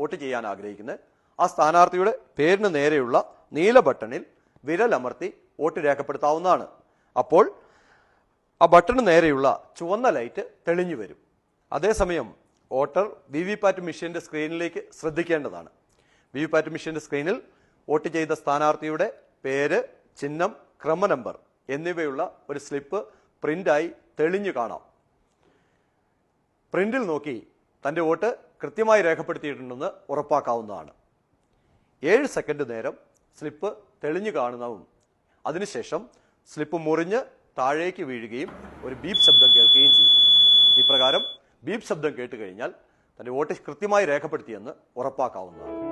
Vote ചെയ്യാൻ ആഗ്രഹിക്കുന്നത്. ആ സ്ഥാനാർത്ഥിയുടെ പേരിന് നേരെയുള്ള നീല ബട്ടണിൽ വിരലമർത്തി വോട്ട് രേഖപ്പെടുത്താവുന്നതാണ്. അപ്പോൾ ആ ബട്ടണ് നേരെയുള്ള ചുവന്ന ലൈറ്റ് തെളിഞ്ഞു വരും. അതേസമയം വോട്ടർ വി വി പാറ്റ് മെഷീന്റെ സ്ക്രീനിലേക്ക് ശ്രദ്ധിക്കേണ്ടതാണ്. വി വി പാറ്റ് മെഷീന്റെ സ്ക്രീനിൽ വോട്ട് ചെയ്ത സ്ഥാനാർത്ഥിയുടെ പേര് ചിഹ്നം ക്രമ നമ്പർ എന്നിവയുള്ള ഒരു സ്ലിപ്പ് പ്രിന്റായി തെളിഞ്ഞു കാണാം. പ്രിന്റിൽ നോക്കി തന്റെ വോട്ട് കൃത്യമായി രേഖപ്പെടുത്തിയിട്ടുണ്ടെന്ന് ഉറപ്പാക്കാവുന്നതാണ്. ഏഴ് സെക്കൻഡ് നേരം സ്ലിപ്പ് തെളിഞ്ഞു കാണുന്നതും അതിനുശേഷം സ്ലിപ്പ് മുറിഞ്ഞ് താഴേക്ക് വീഴുകയും ഒരു ബീപ് ശബ്ദം കേൾക്കുകയും ചെയ്യും. ഇപ്രകാരം ബീപ് ശബ്ദം കേട്ട് കഴിഞ്ഞാൽ തന്റെ വോട്ട് കൃത്യമായി രേഖപ്പെടുത്തിയെന്ന് ഉറപ്പാക്കാവുന്നതാണ്.